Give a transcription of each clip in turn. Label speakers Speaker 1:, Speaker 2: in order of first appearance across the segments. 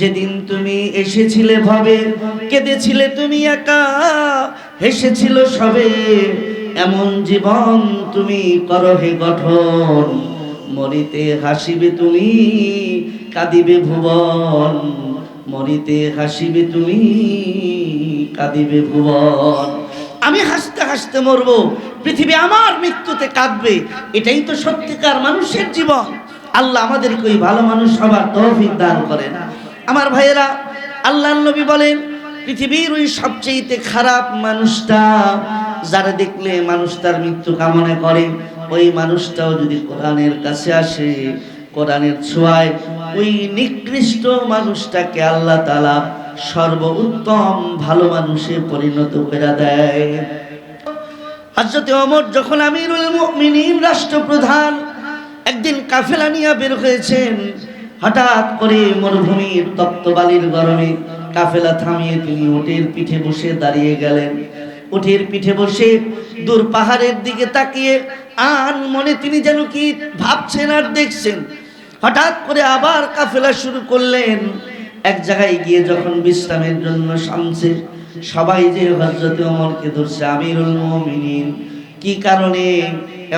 Speaker 1: যেদিন তুমি এসেছিলে ভাবে, কেঁদেছিলে তুমি একা, হেসেছিল সবে, এমন জীবন তুমি করো হে গঠন, মরিতে হাসিবে তুমি, কাঁদিবে ভুবন, মরিতে হাসিবে তুমি, কাঁদিবে ভুবন। আমি হাসতে হাসতে মরবো, পৃথিবী আমার মৃত্যুতে কাঁদবে, এটাই তো সত্যিকার মানুষের জীবন। আল্লাহ আমাদেরকে ওই ভালো মানুষ হবার তৌফিক দান করেন। আমার ভাইয়েরা, আল্লাহ নবী বলেন, পৃথিবীর ওই সবচেয়ে খারাপ মানুষটা, যারা দেখলে মানুষ তার মৃত্যু কামনা করে, ওই মানুষটাও যদি কোরআনের কাছে আসে, কোরআনের ছোঁয়ায়, ওই নিকৃষ্ট মানুষটাকে আল্লাহ তালা সর্বোত্তম ভালো মানুষে পরিণত করে দেয়। হজরতে অমর যখন আমিরুল মুমিনিন রাষ্ট্রপ্রধান একদিন কাফেলা নিয়ে বের হয়েছেন হঠাৎ করে মরুভূমির তপ্ত বালির গরমে কাফেলা থামিয়ে তিনি উটের পিঠে বসে দাঁড়িয়ে গেলেন। উটের পিঠে বসে দূর পাহাড়ের দিকে তাকিয়ে আন মনে তিনি যেন কি ভাবছেন আর দেখছেন। হঠাৎ করে আবার কাফেলা শুরু করলেন। এক জায়গায় গিয়ে যখন বিশ্রামের জন্য শামছে সবাই যে হজরতে ওমরকে ধরছে, আমিরুল মুমিনিন, কি কারণে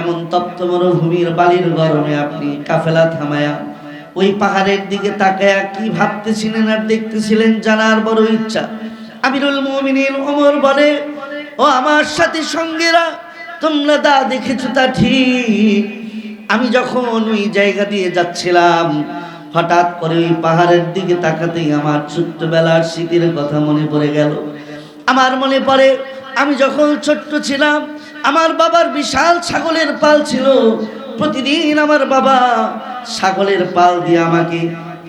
Speaker 1: এমন তপ্ত মরুভূমির বালির গরমে আপনি কাফেলা থামায়া ওই পাহাড়ের দিকে তাকায়া কি ভাবতেছিলেন আর দেখতেছিলেন জানার বড় ইচ্ছা। আমিরুল মুমিনিন ওমর বলে, ও আমার সাথে সঙ্গীরা, তোমরা দা দেখেছ তা ঠিক। আমি যখন ওই জায়গা দিয়ে যাচ্ছিলাম, হঠাৎ করে ওই পাহাড়ের দিকে তাকাতেই আমার ছোট্টবেলার স্মৃতির কথা মনে পড়ে গেল। আমার মনে পড়ে, আমি যখন ছোট্ট ছিলাম, আমার বাবার বিশাল ছাগলের পাল ছিল। প্রতিদিন আমার বাবা ছাগলের পাল দিয়ে আমাকে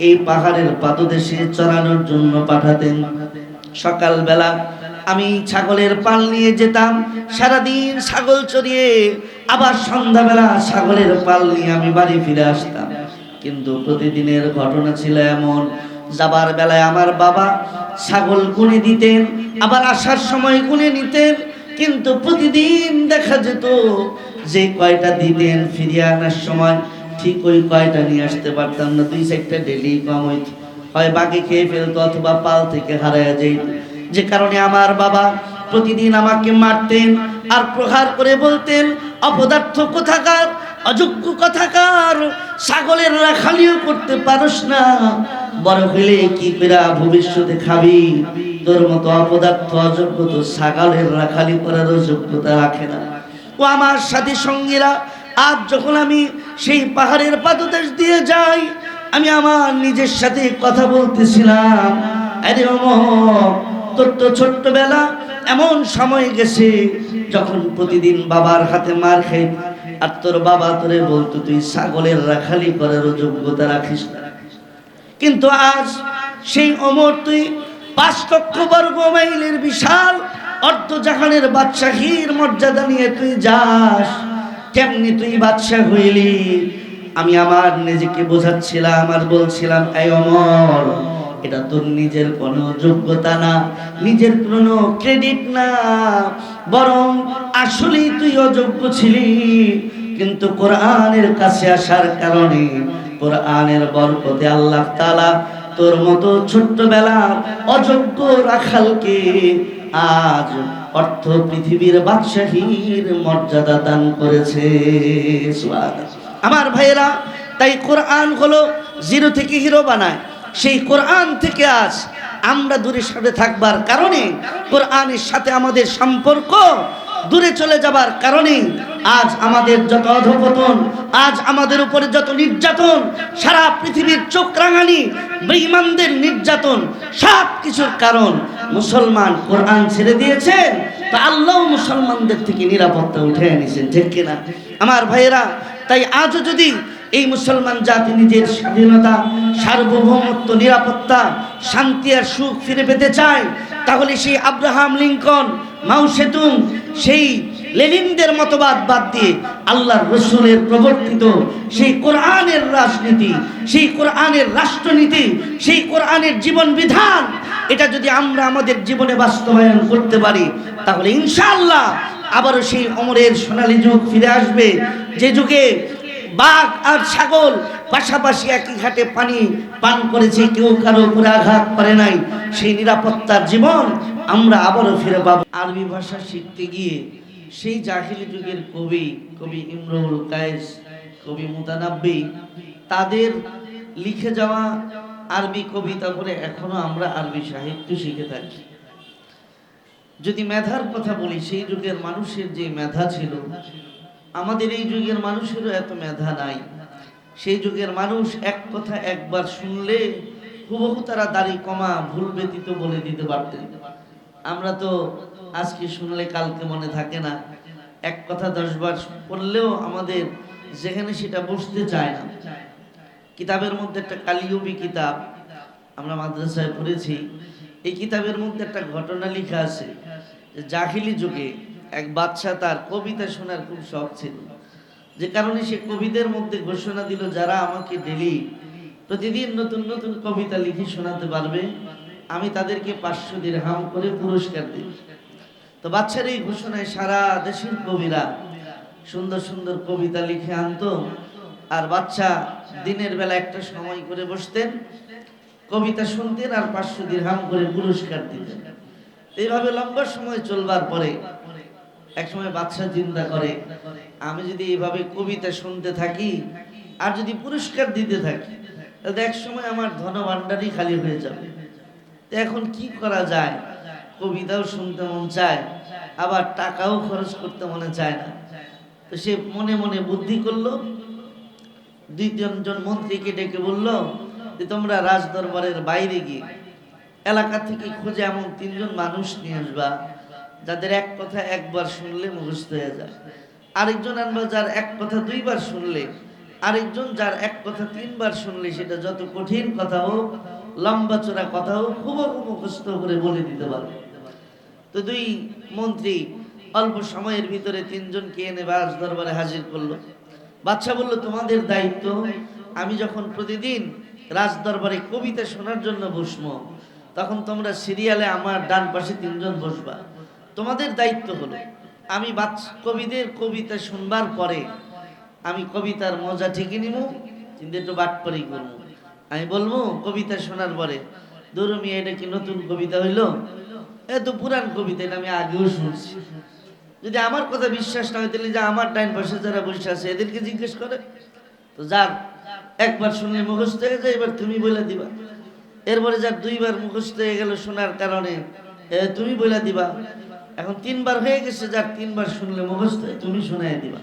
Speaker 1: এই পাহাড়ের পাদদেশে চড়ানোর জন্য পাঠাতেন। সকালবেলা আমি ছাগলের পাল নিয়ে যেতাম। সারাদিন ছাগল চড়িয়ে আবার সন্ধ্যাবেলা ছাগলের পাল নিয়ে আমি বাড়ি ফিরে আসতাম। কিন্তু প্রতিদিনের ঘটনা ছিল এমন, যাবার বেলায় আমার বাবা ছাগল গুনে দিতেন, আবার আসার সময় গুনে নিতেন। কিন্তু প্রতিদিন দেখা যেত যে কয়টা দিতেন ফিরিয়ে আনার সময় ঠিক ওই কয়টা নিয়ে আসতে পারতাম না, দুই চারটা ডেলি কম হইত। হয় বাকি খেয়ে ফেলতো অথবা পাল থেকে হারায় যেত। যে কারণে আমার বাবা প্রতিদিন আমাকে মারতেন আর প্রহার করে বলতেন, অপদার্থ কোথাকার, অযোগ্য কথাকার, ছাগলের রাখালিও করতে পারস না। বড় হইলে কি পেরা ভবিষ্যতে খাবি? তোর মতো অপদার্থ, অযোগ্য তো ছাগলের রাখালি করার যোগ্যতা রাখে না। ও আমার সাথী সঙ্গীরা, আজ যখন আমি সেই পাহাড়ের পাদদেশ দিয়ে যাই। আমি আমার নিজের সাথে কথা বলতেছিলাম। আরে তোর তো ছোট্টবেলা এমন সময় গেছে যখন প্রতিদিন বাবার হাতে মার খাই। আর তোর বাবা তোরে বলতো, তুই ছাগলের রাখালি করার যোগ্যতা রাখিস না। কিন্তু আজ সেই অমর তুই পাঁচ লক্ষ বর্গ মাইলের বিশাল অর্ধজাহানের বাদশাহীর মর্যাদা নিয়ে তুই যাস। কেমনি তুই বাদশাহ হইলি? আমি আমার নিজেকে বোঝাচ্ছিলাম আর বলছিলাম, এই অমর, এটা তোর নিজের কোনো যোগ্যতা না, নিজের কোনো ক্রেডিট না। বরং আসলেই তুই অযোগ্য ছিলি। কিন্তু কোরআনের কাছে আসার কারণে কোরআনের বরকতে আল্লাহ তাআলা তোর মতো ছোট্টবেলার অযোগ্য রাখালকে আজ অর্থ পৃথিবীর বাদশাহীর মর্যাদা দান করেছে। আমার ভাইয়েরা, তাই কোরআন হলো জিরো থেকে হিরো বানায়। সেই কোরআন থেকে আজ আমরা দূরে সাথে থাকবার কারণে, কোরআনের সাথে আমাদের সম্পর্ক দূরে চলে যাবার কারণে আজ আমাদের যত অধপতন, আজ আমাদের উপরে যত নির্যাতন, সারা পৃথিবীর চোখ রাঙানি, বেঈমানদের নির্যাতন সব কিছুর কারণ মুসলমান কোরআন ছেড়ে দিয়েছেন, তা আল্লাহ মুসলমানদের থেকে নিরাপত্তা উঠে এনেছেন ঠিক কিনা? আমার ভাইয়েরা, তাই আজও যদি এই মুসলমান জাতি নিজের স্বাধীনতা, সার্বভৌমত্ব, নিরাপত্তা, শান্তি আর সুখ ফিরে পেতে চায়, তাহলে সেই আব্রাহাম লিঙ্কন মাউ সেতুং, সেই লেনিনদের মতবাদ বাদ দিয়ে আল্লাহর রসুলের প্রবর্তিত সেই কোরআনের রাজনীতি, সেই কোরআনের রাষ্ট্রনীতি, সেই কোরআনের জীবন বিধান এটা যদি আমরা আমাদের জীবনে বাস্তবায়ন করতে পারি, তাহলে ইনশাআল্লাহ আবারও সেই অমরের সোনালী যুগ ফিরে আসবে। যে যুগে বাঘ আর ছাগল পাশাপাশি একই ঘাটে পানি পান করেছে, কেউ কারও উপরে আঘাত করে নাই, সেই নিরাপত্তার জীবন আমরা আবারও ফিরে পাবো। আরবি ভাষা শিখতে গিয়ে সেই জাহিলি যুগের কবি কবি ইমরুল কায়েস, কবি মুতানাব্বি, তাদের লিখে যাওয়া আরবি কবিতা করে এখনও আমরা আরবি সাহিত্য শিখে থাকি। যদি মেধার কথা বলি, সেই যুগের মানুষের যে মেধা ছিল, আমাদের এই যুগের মানুষেরও এত মেধা নাই। সেই যুগের মানুষ এক কথা একবার শুনলে হুবহু তারা দাড়ি কমা ভুল ব্যতীত বলে দিতে পারতেন। আমরা তো আজকে শুনলে কালকে মনে থাকে না। এক কথা দশবার পড়লেও আমাদের যেখানে সেটা বসতে চায় না। কিতাবের মধ্যে একটা কালিয়বী কিতাব আমরা মাদ্রাসায় পড়েছি। এই কিতাবের মধ্যে একটা ঘটনা লেখা আছে যে জাহিলি যুগে এক বাচ্চা তার কবিতা শোনার খুব শখ ছিল। যে কারণে সে কবিদের মধ্যে ঘোষণা দিল, যারা আমাকে ডেলি প্রতিদিন নতুন নতুন কবিতা লিখে শোনাতে পারবে, আমি তাদেরকে পাঁচশো দিরহাম করে পুরস্কার দিই তো বাচ্চার এই ঘোষণায় সারা দেশের কবিরা সুন্দর সুন্দর কবিতা লিখে আনতো, আর বাচ্চা দিনের বেলা একটা সময় করে বসতেন, কবিতা শুনতেন আর পাঁচশো দিরহাম করে পুরস্কার দিতেন। এইভাবে লম্বা সময় চলবার পরে এক সময় বাচ্চা চিন্তা করে, আমি যদি এইভাবে কবিতা শুনতে থাকি আর যদি পুরস্কার দিতে থাকি, তাহলে এক সময় আমার ধন ভাণ্ডারই খালি হয়ে যাবে। তো এখন কি করা যায়? কবিতাও শুনতে মন চায়, আবার টাকাও খরচ করতে মনে চায় না। তো সে মনে মনে বুদ্ধি করল দুই তিনজন মন্ত্রীকে ডেকে বলল যে, তোমরা রাজ দরবারের বাইরে গিয়ে এলাকা থেকে খুঁজে এমন তিনজন মানুষ নিয়ে আসবা, যাদের এক কথা একবার শুনলে মুখস্থ হয়ে যায়। আরেকজন আনবা যার এক কথা দুইবার শুনলে, আরেকজন যার এক কথা তিনবার শুনলে সেটা যত কঠিন কথা হোক, লম্বা চোরা কথা হোক খুব মুখস্থ করে বলে দিতে পারবে। তো দুই মন্ত্রী অল্প সময়ের ভিতরে তিনজনকে এনে বাস দরবারে হাজির করল। বাচ্চা বলল, তোমাদের দায়িত্ব, আমি যখন প্রতিদিন রাজ দরবারে কবিতা শোনার জন্য বসবো, তখন তোমরা সিরিয়ালে আমার ডান পাশে তিনজন বসবা। তোমাদের দায়িত্ব হলো, আমি কবিদের কবিতা শুনবার পরে আমি কবিতার মজা ঠিকই নিব, কিন্তু একটু বাটপারি করব। আমি বলব, কবিতা শোনার পরে দূর মিয়া এটা কি নতুন কবিতা হইল? এ তো পুরান কবিতা, এটা আমি আগেও শুনছি। যদি আমার কথা বিশ্বাস না হয়, তাহলে যে আমার ডাইন পাশে যারা বসে আছে, এদেরকে জিজ্ঞেস করে। তো যার একবার শুনলে মুখস্থ হয়ে যায়, এবার তুমি বলে দিবা। এরপরে যার দুইবার মুখস্থ হয়ে গেল শোনার কারণে তুমি বলে দিবা। এখন তিনবার হয়ে গেছে, যার তিনবার শুনলে মুখস্থ তুমি শোনায় দিবা।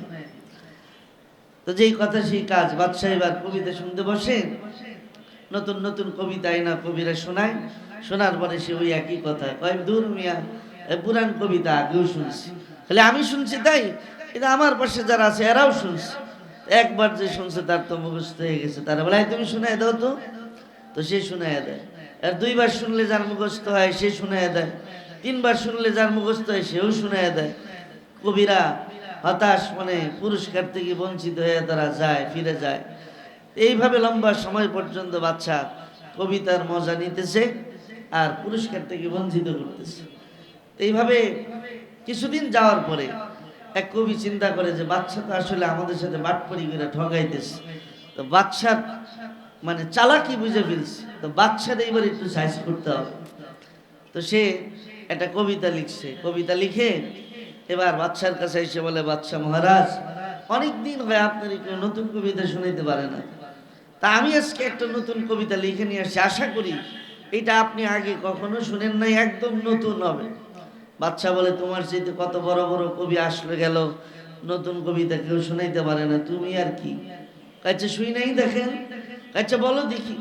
Speaker 1: তো যেই কথা সেই কাজ, বাদশাহ এবার কবিতা শুনতে বসে। নতুন নতুন কবিতা না কবিরা শোনায়। শোনার পরে সে ওই একই কথা কয়, দূর মিয়া, এ পুরান কবিতা আগেও শুনছি। তাহলে আমি শুনছি তাই? কিন্তু আমার পাশে যারা আছে, এরাও শুনছে। একবার যে শুনছে, তার তো মুখস্থ হয়ে গেছে। তারা বলে, "এই, তুমি শুনাই দাও তো। তো সে শুনাই দেয়। আর দুইবার শুনলে যার মুখস্থ হয়, সে শুনাই দেয়। তিনবার শুনলে যার মুখস্থ হয়, সেও শুনাই দেয়। কবিরা হতাশ মানে পুরস্কার থেকে বঞ্চিত হয়ে তারা যায়, ফিরে যায়। এইভাবে লম্বা সময় পর্যন্ত বাচ্চা কবিতার মজা নিতেছে আর পুরস্কার থেকে বঞ্চিত করতেছে। এইভাবে কিছুদিন যাওয়ার পরে এক কবি চিন্তা করে যে, বাচ্চা তো আসলে আমাদের সাথে বাটপরি করে ঠগাইতেছে। তো বাচ্চার মানে চালাকি বুঝে ফেলছে। তো বাচ্চার এইবার একটু সাইজ করতে হবে। তো সে একটা কবিতা লিখছে। কবিতা লিখে এবার বাচ্চার কাছে এসে বলে, বাচ্চা মহারাজ অনেক দিন হয় আপনার কেউ নতুন কবিতা শুনাইতে পারে না। তা আমি আজকে একটা নতুন কবিতা লিখে নিয়ে আসছি। আশা করি এটা আপনি আগে কখনো শুনেন নাই, একদম নতুন হবে। বাচ্চা বলে তোমার চাইতে কত বড় বড় কবি আসলে গেল? নতুন কবিতা কেউ শোনাইতে পারে না, তুমি আর কি? কাছে শুই নাই দেখেন। কাছে বলো দেখি।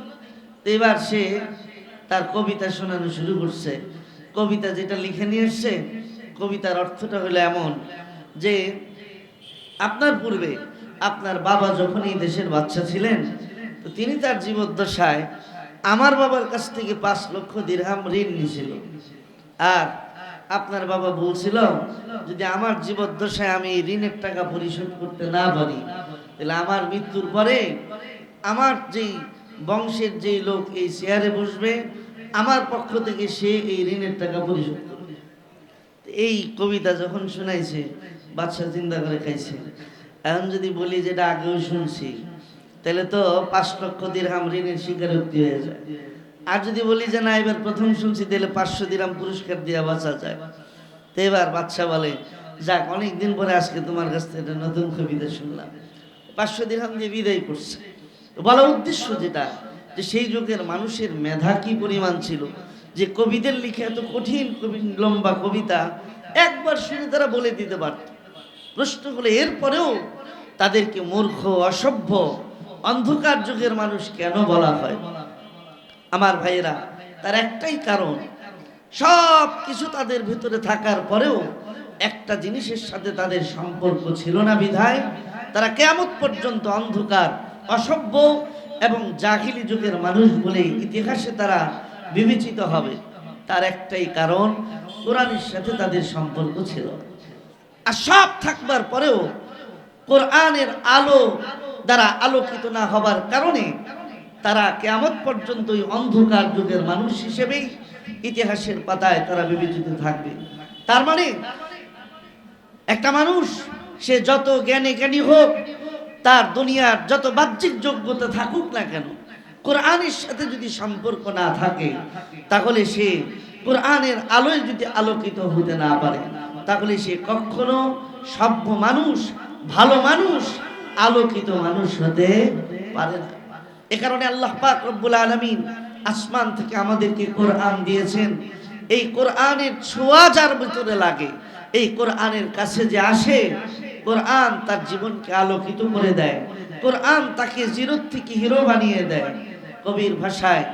Speaker 1: এবার সে তার কবিতা শোনানো শুরু করছে। কবিতা যেটা লিখে নিয়ে এসছে, কবিতার অর্থটা হলো এমন যে, আপনার পূর্বে আপনার বাবা যখন এই দেশের বাচ্চা ছিলেন, তো তিনি তার জীবদ্দশায় আমার বাবার কাছ থেকে পাঁচ লক্ষ দিরহাম ঋণ নিয়েছিল। আর আপনার বাবা বলছিল, যদি আমার জীবদ্দশায় আমি ঋণের টাকা পরিশোধ করতে না পারি, তাহলে আমার মৃত্যুর পরে আমার যেই বংশের যেই লোক এই চেয়ারে বসবে, আমার পক্ষ থেকে সে এই ঋণের টাকা পরিশোধ করবে। এই কবিতা যখন শোনাইছে বাদশা চিন্তা করে খাইছে। এখন যদি বলি যেটা আগেও শুনছি, তাহলে তো পাঁচ লক্ষ দিরহাম ঋণের স্বীকারোক্তি হয়ে যায়। আর যদি বলি যে না, এবার প্রথম শুনছি, তাহলে পাঁচশো দিরহাম পুরস্কার দিয়ে বাঁচা যায়। তো এবার বাচ্চা বলে, যাক অনেক দিন পরে আজকে তোমার কাছ থেকে নতুন কবিতা শুনলাম। পাঁচশো দিরহাম দিয়ে বিদায় করছে। বলা উদ্দেশ্য যেটা, যে সেই যুগের মানুষের মেধা কি পরিমাণ ছিল? যে কবিদের লিখে এত কঠিন কবি, লম্বা কবিতা একবার শুনে তারা বলে দিতে পারত। প্রশ্ন হলো, এরপরেও তাদেরকে মূর্খ, অসভ্য, অন্ধকার যুগের মানুষ কেন বলা হয়? আমার ভাইয়েরা, তার একটাই কারণ, সব কিছু তাদের ভিতরে থাকার পরেও একটা জিনিসের সাথে তাদের সম্পর্ক ছিল না বিধায়, তারা কেমত পর্যন্ত অন্ধকার, অসভ্য এবং জাহিলি যুগের মানুষ বলে ইতিহাসে তারা বিবেচিত হবে। তার একটাই কারণ, কোরআনের সাথে তাদের সম্পর্ক ছিল। আর সব থাকবার পরেও কোরআনের আলো দ্বারা আলোকিত না হবার কারণে তারা কেমন পর্যন্ত অন্ধকার যুগের মানুষ হিসেবেই ইতিহাসের পাতায় তারা বিবেচিত থাকবে। তার মানে একটা মানুষ, সে যত জ্ঞানী জ্ঞানী হোক, তার দুনিয়ার যত বাহ্যিক যোগ্যতা থাকুক না কেন, কোরআনের সাথে যদি সম্পর্ক না থাকে, তাহলে সে কোরআনের আলোয় যদি আলোকিত হতে না পারে, তাহলে সে কখনো সভ্য মানুষ, ভালো মানুষ, আলোকিত মানুষ হতে পারে না। এ কারণে আল্লাহ পাক রব্বুল আলমিন আসমান থেকে আমাদেরকে কোরআন দিয়েছেন। এই কোরআনের ছোঁয়া যার ভিতরে লাগে, এই কোরআনের কাছে যে আসে, কোরআন তার জীবনকে আলোকিত করে দেয়, কোরআন তাকে জিরোর থেকে হিরো বানিয়ে দেয়। কবির ভাষায়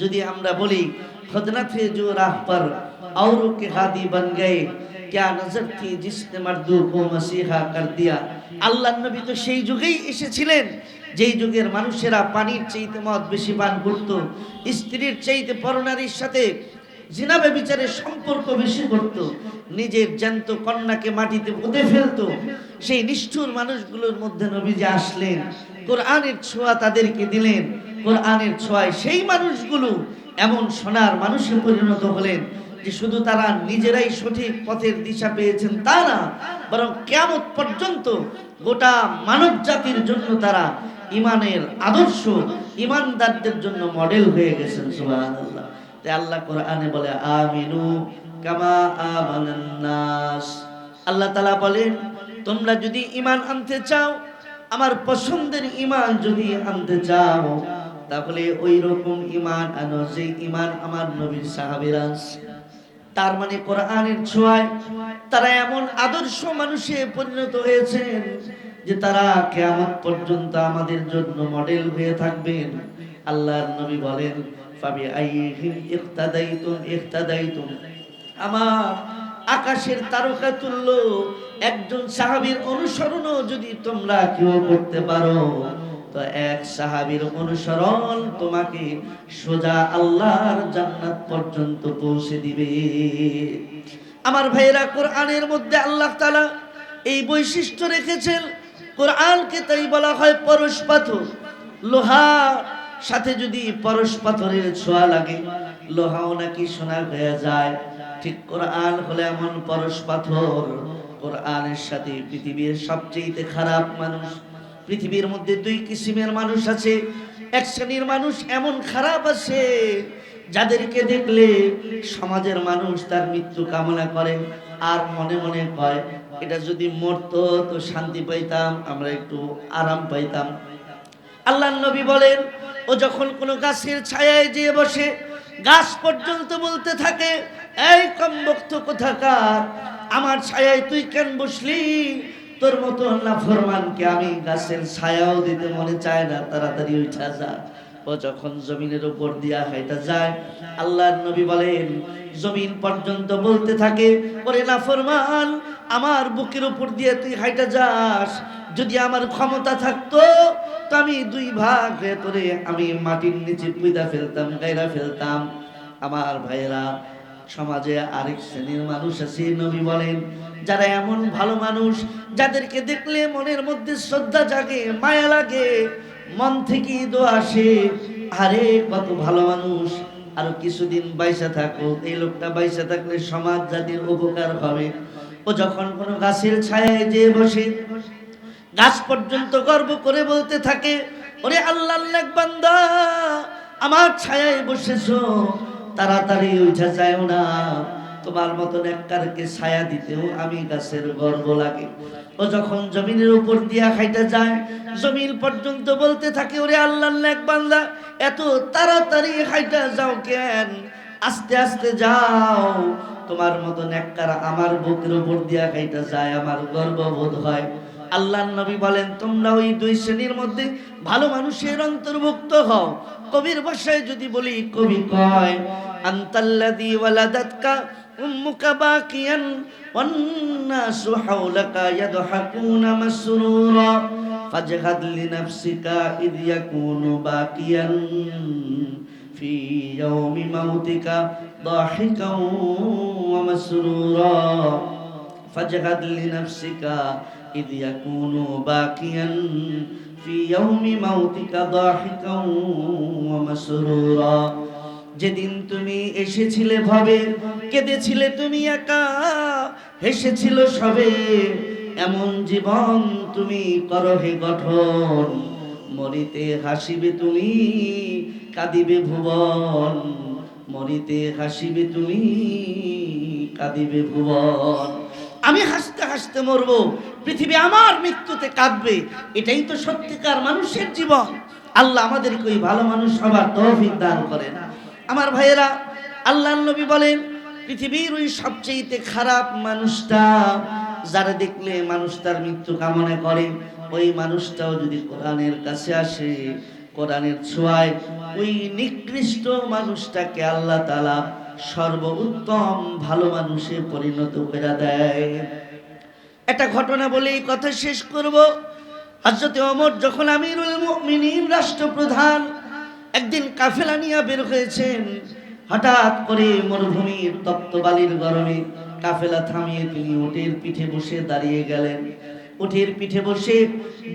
Speaker 1: যদি আমরা বলি খদনাথে জো রাহ পর আওরো হাদি বন গয়ে क्या नजर थी जिसने मर्दू को मसीहा कर दिया আল্লাহ নবী তো সেই যুগেই এসেছিলেন যেই যুগের মানুষেরা পানির চাইতে মদ বেশি পান করত স্ত্রীর চাইতে পরনারীর সাথে জিনাবে বিচারের সম্পর্ক বেশি করত নিজের জ্যান্ত কন্যাকে মাটিতে পুঁতে ফেলতো সেই নিষ্ঠুর মানুষগুলোর মধ্যে নবীজি আসলেন কোরআনের ছোঁয়া তাদেরকে দিলেন কোরআনের ছোঁয়ায় সেই মানুষগুলো এমন সোনার মানুষে পরিণত হলেন যে শুধু তারা নিজেরাই সঠিক পথের দিশা পেয়েছেন তা না, বরং কেমন পর্যন্ত গোটা মানব জাতির জন্য তারা ইমানের আদর্শ ইমানদারদের জন্য মডেল হয়ে গেছেন আল্লাহ কোরআনে বলে, আমিনু কামা আমানান নাস আল্লাহ তাআলা বলেন, তোমরা যদি ইমান আনতে চাও, আমার পছন্দের ইমান যদি আনতে চাও, তাহলে ওই রকম ইমান আনো যে ইমান আমার নবীর সাহাবীরা। তার মানে কোরআনের ছোঁয়ায় তারা এমন আদর্শ মানুষে পরিণত হয়েছেন যে তারা কেমন পর্যন্ত আমাদের জন্য মডেল হয়ে থাকবেন। আল্লাহর নবী বলেন ফাবি আইহিম আমার আকাশের তারকা তুল্য একজন সাহাবীর অনুসরণও যদি তোমরা কেউ করতে পারো তো এক সাহাবীর অনুসরণ তোমাকে সোজা আল্লাহর জান্নাত পর্যন্ত পৌঁছে দিবে। আমার ভাইয়েরা, কোরআনের মধ্যে আল্লাহ তাআলা এই বৈশিষ্ট্য রেখেছেন। কোরআনকে তাই বলা হয় পরশ পাথর। লোহা সাথে যদি পরশ পাথরের ছোঁয়া লাগে, লোহাও নাকি সোনা হয়ে যায়। ঠিক কোরআন হলে এমন পরশ পাথর। কোরআনের সাথে পৃথিবীর সবচেয়ে খারাপ মানুষ পৃথিবীর মধ্যে দুই কিসিমের মানুষ আছে। এক শ্রেণির মানুষ এমন খারাপ আছে, যাদেরকে দেখলে সমাজের মানুষ তার মৃত্যু কামনা করে আর মনে মনে কয়, এটা যদি মরতো তো শান্তি পাইতাম, আমরা একটু আরাম পাইতাম। আল্লাহ নবী বলেন, ও যখন কোনো গাছের ছায়ায় যেয়ে বসে, গাছ পর্যন্ত বলতে থাকে, এই কমবক্ত কোথাকার? আমার ছায়ায় তুই কেন বসলি? তোর মতো না ফরমানকে আমি গাছের ছায়াও দিতে মনে চায় না, তাড়াতাড়ি উঠা যা। ও যখন জমিনের উপর দিয়া হাইটা যায়, আল্লাহর নবী বলেন, জমিন পর্যন্ত বলতে থাকে, ওরে না ফরমান আমার বুকের উপর দিয়ে তুই হাইটা যাস। যদি আমার ক্ষমতা থাকতো, তো আমি দুই ভাগ তোরে আমি মাটির নিচে পুইদা ফেলতাম, গাইরা ফেলতাম। আমার ভাইয়েরা সমাজে আরেক শ্রেণির মানুষ আছে, নবী বলেন, যারা এমন ভালো মানুষ, যাদেরকে দেখলে মনের মধ্যে শ্রদ্ধা জাগে, মায়া লাগে, মন থেকে দোয়া আসে, আরে কত ভালো মানুষ, আর কিছুদিন বাইসা থাকো, এই লোকটা বাইসা থাকলে সমাজ জাতির উপকার হবে। ও যখন কোনো গাছের ছায়ায় যেয়ে বসে, গাছ পর্যন্ত গর্ব করে বলতে থাকে, ওরে আল্লাহ বান্দা, আমার ছায়ায় বসেছো তাড়াতাড়ি উঠে যায় না। তোমার মতন এককারকে ছায়া দিতেও আমি গাছের গর্ব লাগে। ও যখন জমিনের উপর দিয়া খাইতে যায় জমিন পর্যন্ত বলতে থাকে, ওরে আল্লাহ এক বান্দা, এত তাড়াতাড়ি খাইতে যাও কেন? আস্তে আস্তে যাও। তোমার মতন এককার আমার বুকের উপর দিয়া খাইতে যায়, আমার গর্ববোধ হয়। আল্লাহ নবী বলেন তোমরা ওই দুই শ্রেণীর মধ্যে ভালো মানুষের অন্তর্ভুক্ত হও কবির ভাষায় যদি বলি কবি কয় আন্তাল্লাদি ওয়ালাদাতকা উম্মুকা বাকিয়ান ওয়ান্নাসু হাওলাকা ইয়াদহাকুনা মাসরুরা ফাজহাদ লিনাফসিকা ইদ ইয়াকুনু বাকিয়ান في يوم موتك ضاحكا ومسرورا فاجهد لنفسك إذ يكون باكيا في يوم موتك ضاحكا ومسرورا যেদিন তুমি এসেছিলে ভাবে কেঁদেছিলে তুমি একা হেসেছিল সবে এমন জীবন তুমি করো হে গঠন মরিতে হাসিবে তুমি কাঁদিবে ভুবন মরিতে হাসিবে তুমি কাঁদিবে ভুবন আমি হাসতে হাসতে মরব, পৃথিবী আমার মৃত্যুতে কাঁদবে, এটাই তো সত্যিকার মানুষের জীবন। আল্লাহ আমাদেরকে ওই ভালো মানুষ সবার তৌফিক দান করেন। আমার ভাইয়েরা আল্লাহ নবী বলেন, পৃথিবীর ওই সবচেয়ে খারাপ মানুষটা যারা দেখলে মানুষ তার মৃত্যু কামনা করে, ওই মানুষটাও যদি কোরআনের কাছে আসে, কোরআনের ছোঁয়ায়, ওই নিকৃষ্ট মানুষটাকে আল্লাহ তালা সর্বোত্তম ভালো মানুষে পরিণত করে দেয়। একটা ঘটনা বলে এই কথা শেষ করব। হজরতে অমর যখন আমিরুল মুমিনিন রাষ্ট্রপ্রধান একদিন কাফেলা নিয়ে বের হয়েছেন, হঠাৎ করে মরুভূমির তপ্ত বালির গরমে কাফেলা থামিয়ে তিনি উটের পিঠে বসে দাঁড়িয়ে গেলেন। উটের পিঠে বসে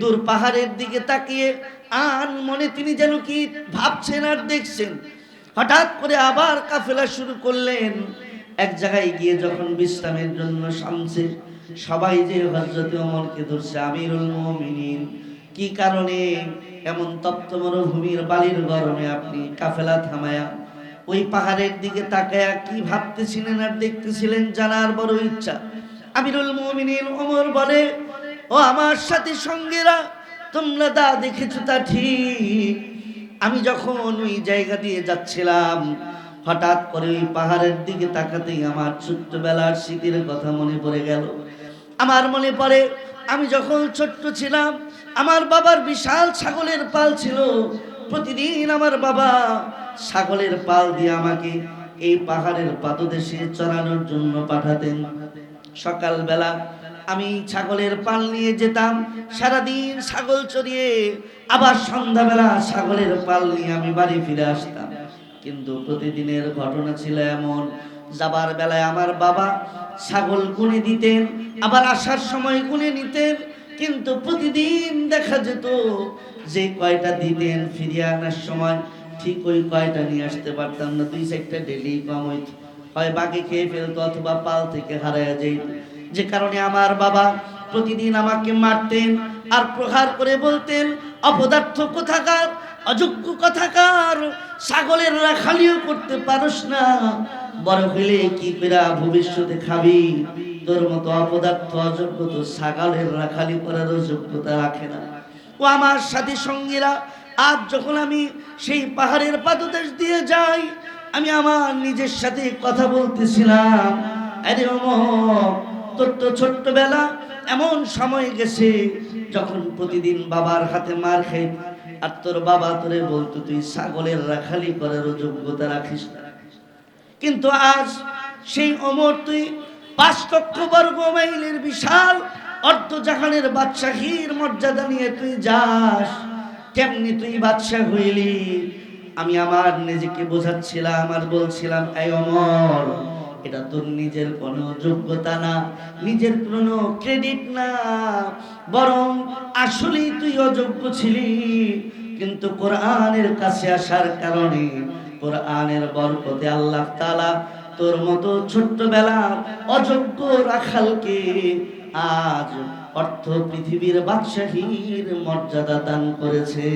Speaker 1: দূর পাহাড়ের দিকে তাকিয়ে আন মনে তিনি যেন কি ভাবছেন আর দেখছেন। হঠাৎ করে আবার কাফেলা শুরু করলেন। এক জায়গায় গিয়ে যখন বিশ্রামের জন্য সামছে সবাই যে হজরত ওমরকে ধরছে, আমিরুল মুমিনিন, কি কারণে এমন তপ্ত মরুভূমির বালির গরমে আপনি কাফেলা থামায়া ওই পাহাড়ের দিকে তাকায়া কি ভাবতেছিলেন আর দেখতেছিলেন জানার বড় ইচ্ছা। আমিরুল মুমিনিন অমর বলে, ও আমার সাথে সঙ্গীরা, তোমরা দা দেখেছ তা ঠিক আমি যখন ওই জায়গা দিয়ে যাচ্ছিলাম, হঠাৎ করে ওই পাহাড়ের দিকে তাকাতেই আমার ছোট্টবেলার স্মৃতির কথা মনে পড়ে গেল। আমার মনে পড়ে, আমি যখন ছোট্ট ছিলাম, আমার বাবার বিশাল ছাগলের পাল ছিল। প্রতিদিন আমার বাবা ছাগলের পাল দিয়ে আমাকে এই পাহাড়ের পাদদেশে চড়ানোর জন্য পাঠাতেন। সকালবেলা আমি ছাগলের পাল নিয়ে যেতাম, সারাদিন ছাগল চড়িয়ে আবার সন্ধ্যাবেলা ছাগলের পাল নিয়ে আমি বাড়ি ফিরে আসতাম। কিন্তু প্রতিদিনের ঘটনা ছিল এমন, যাবার বেলায় আমার বাবা ছাগল গুনে দিতেন, আবার আসার সময় গুনে নিতেন, কিন্তু প্রতিদিন দেখা যেত যে কয়টা দিতেন ফিরিয়ে আনার সময়, ঠিক ওই কয়টা নিয়ে আসতে পারতাম না, দুই চারটা ডেলি কম হইত, হয় বাকি খেয়ে ফেলতো অথবা পাল থেকে হারায় যেত যে কারণে আমার বাবা প্রতিদিন আমাকে মারতেন আর প্রহার করে বলতেন, অপদার্থ কোথাকার, অযোগ্য কথাকার, ছাগলের রাখালিও করতে পারস না। বড় হইলে কি পেরা ভবিষ্যতে খাবি? তোর মতো অপদার্থ, অযোগ্য তো ছাগলের রাখালি করারও যোগ্যতা রাখে না। ও আমার সাথী সঙ্গীরা, আজ যখন আমি সেই পাহাড়ের পাদদেশ দিয়ে যাই, আমি আমার নিজের সাথে কথা বলতেছিলাম, আরে অমর তোর তো ছোট্টবেলা এমন সময় গেছে যখন প্রতিদিন বাবার হাতে মার খাই, আর তোর বাবা তোরে বলতো, তুই ছাগলের রাখালি করার যোগ্যতা রাখিস কিন্তু আজ সেই অমর তুই পাঁচ লক্ষ বর্গ মাইলের বিশাল অর্ধজাহানের বাদশাহীর মর্যাদা নিয়ে তুই যাস, কেমনি তুই বাদশাহ হইলি? আমি আমার নিজেকে বোঝাচ্ছিলাম আর বলছিলাম, এই অমর এটা তোর নিজের কোনো যোগ্যতা না, নিজের কোনো ক্রেডিট না। বরং আসলেই তুই অযোগ্য ছিলি, কিন্তু কোরআনের কাছে আসার কারণে কোরআনের বরকতে আল্লাহ তালা তোর মতো ছোট্টবেলা অযোগ্য রাখালকে আজ অর্থ পৃথিবীর বাদশাহীর মর্যাদা দান করেছে।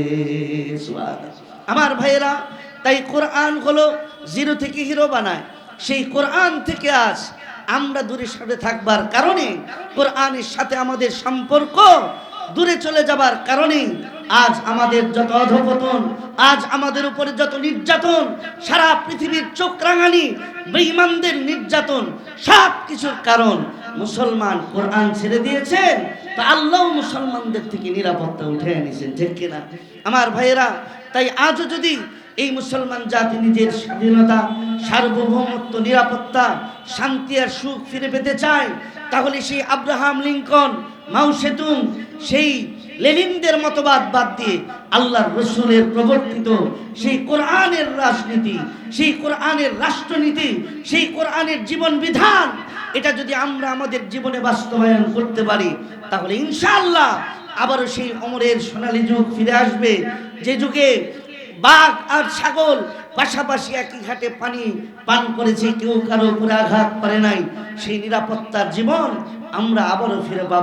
Speaker 1: আমার ভাইয়েরা, তাই কোরআন হলো জিরো থেকে হিরো বানায়। সেই কোরআন থেকে আজ আমরা দূরে সরে থাকবার কারণে, কোরআনের সাথে আমাদের সম্পর্ক দূরে চলে যাবার কারণে আজ আমাদের যত অধপতন, আজ আমাদের উপরে যত নির্যাতন, সারা পৃথিবীর চোখ রাঙানি, বেঈমানদের নির্যাতন সব কিছুর কারণ মুসলমান কোরআন ছেড়ে দিয়েছেন, তা আল্লাহ মুসলমানদের থেকে নিরাপত্তা উঠে এনেছেন, ঠিক কিনা? আমার ভাইয়েরা তাই আজও যদি এই মুসলমান জাতি নিজের স্বাধীনতা, সার্বভৌমত্ব, নিরাপত্তা, শান্তি আর সুখ ফিরে পেতে চায়, তাহলে সেই আব্রাহাম লিঙ্কন মাউ সেতুং, সেই লেনিনদের মতবাদ বাদ দিয়ে আল্লাহর রসুলের প্রবর্তিত সেই কোরআনের রাজনীতি, সেই কোরআনের রাষ্ট্রনীতি, সেই কোরআনের জীবন বিধান এটা যদি আমরা আমাদের জীবনে বাস্তবায়ন করতে পারি, তাহলে ইনশাআল্লাহ আবারও সেই অমরের সোনালী যুগ ফিরে আসবে। যে যুগে বাঘ আর ছাগল পাশাপাশি একই ঘাটে পানি পান করেছে, কেউ কারও উপরে আঘাত করে নাই। সেই নিরাপত্তার জীবন আমরা আবারও ফিরে পাবো।